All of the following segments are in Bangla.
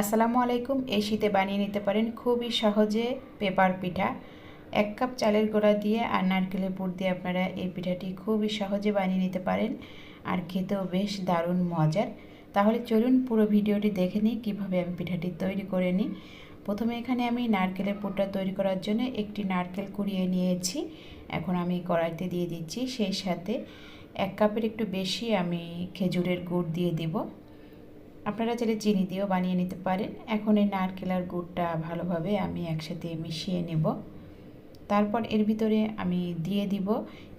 আসসালামু আলাইকুম। এই শীতে বানিয়ে নিতে পারেন খুবই সহজে পেপার পিঠা। এক কাপ চালের গোড়া দিয়ে আর নারকেলের পুর দিয়ে আপনারা এই পিঠাটি খুবই সহজে বানিয়ে নিতে পারেন আর খেতেও বেশ দারুণ মজার। তাহলে চলুন পুরো ভিডিওটি দেখে নিই, কীভাবে আমি পিঠাটি তৈরি করে নিই। প্রথমে এখানে আমি নারকেলের পুরটা তৈরি করার জন্য একটি নারকেল কুড়িয়ে নিয়েছি। এখন আমি কড়াইতে দিয়ে দিচ্ছি, সেই সাথে এক কাপের একটু বেশি আমি খেজুরের গুড় দিয়ে দিব। আপনারা চাইলে চিনি দিয়েও বানিয়ে নিতে পারেন। এখন এই নারকেল আর গুড়টা ভালোভাবে আমি একসাথে মিশিয়ে নেব। তারপর এর ভিতরে আমি দিয়ে দিব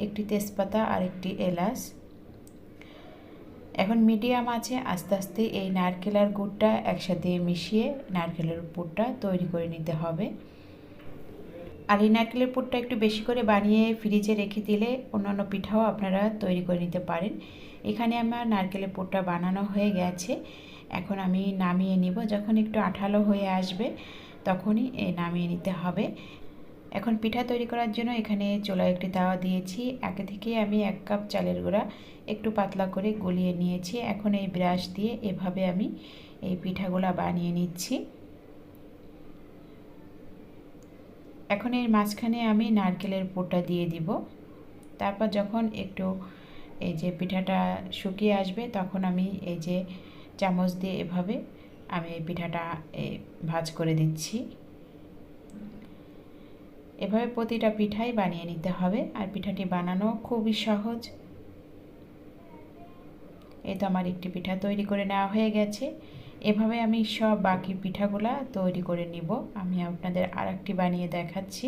একটি তেজপাতা আর একটি এলাচ। এখন মিডিয়াম আছে, আস্তে আস্তে এই নারকেল আর গুড়টা একসাথে মিশিয়ে নারকেলের পুরটা তৈরি করে নিতে হবে। আর এই নারকেলের পুরটা একটু বেশি করে বানিয়ে ফ্রিজে রেখে দিলে অন্যান্য পিঠাও আপনারা তৈরি করে নিতে পারেন। এখানে আমার নারকেলের পুরটা বানানো হয়ে গেছে। এখন আমি নামিয়ে নিব, যখন একটু আঠালো হয়ে আসবে তখনই নামিয়ে নিতে হবে। এখন পিঠা তৈরি করার জন্য এখানে চোলা একটি তাওয়া দিয়েছি। আগে থেকে আমি এক কাপ চালের গুঁড়া একটু পাতলা করে গলিয়ে নিয়েছি। এখন এই ব্রাশ দিয়ে এভাবে আমি এই পিঠাগুলা বানিয়ে নিচ্ছি। এখন এর মাঝখানে আমি নারকেলের পুরটা দিয়ে দিব। তারপর যখন একটু এই যে পিঠাটা শুকিয়ে আসবে, তখন আমি এই যে চামচ দিয়ে এভাবে আমি এই পিঠাটা ভাজ করে দিচ্ছি। এভাবে প্রতিটা পিঠাই বানিয়ে নিতে হবে আর পিঠাটি বানানো খুবই সহজ। এই তো আমার একটি পিঠা তৈরি করে নেওয়া হয়ে গেছে। এভাবে আমি সব বাকি পিঠাগুলা তৈরি করে নিব। আমি আপনাদের আর একটি বানিয়ে দেখাচ্ছি।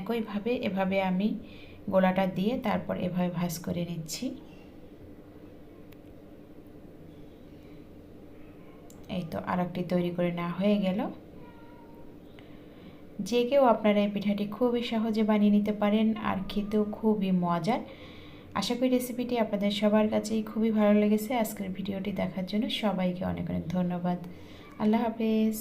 একইভাবে এভাবে আমি গোলাটা দিয়ে তারপর এভাবে ভাজ করে নিচ্ছি। এই তো আর একটি তৈরি করে নেওয়া হয়ে গেল। যে কেউ আপনারা এই পিঠাটি খুবই সহজে বানিয়ে নিতে পারেন আর খেতেও খুবই মজার। আশা করি রেসিপিটি আপনাদের সবার কাছেই খুবই ভালো লেগেছে। আজকের ভিডিওটি দেখার জন্য সবাইকে অনেক অনেক ধন্যবাদ। আল্লাহ হাফেজ।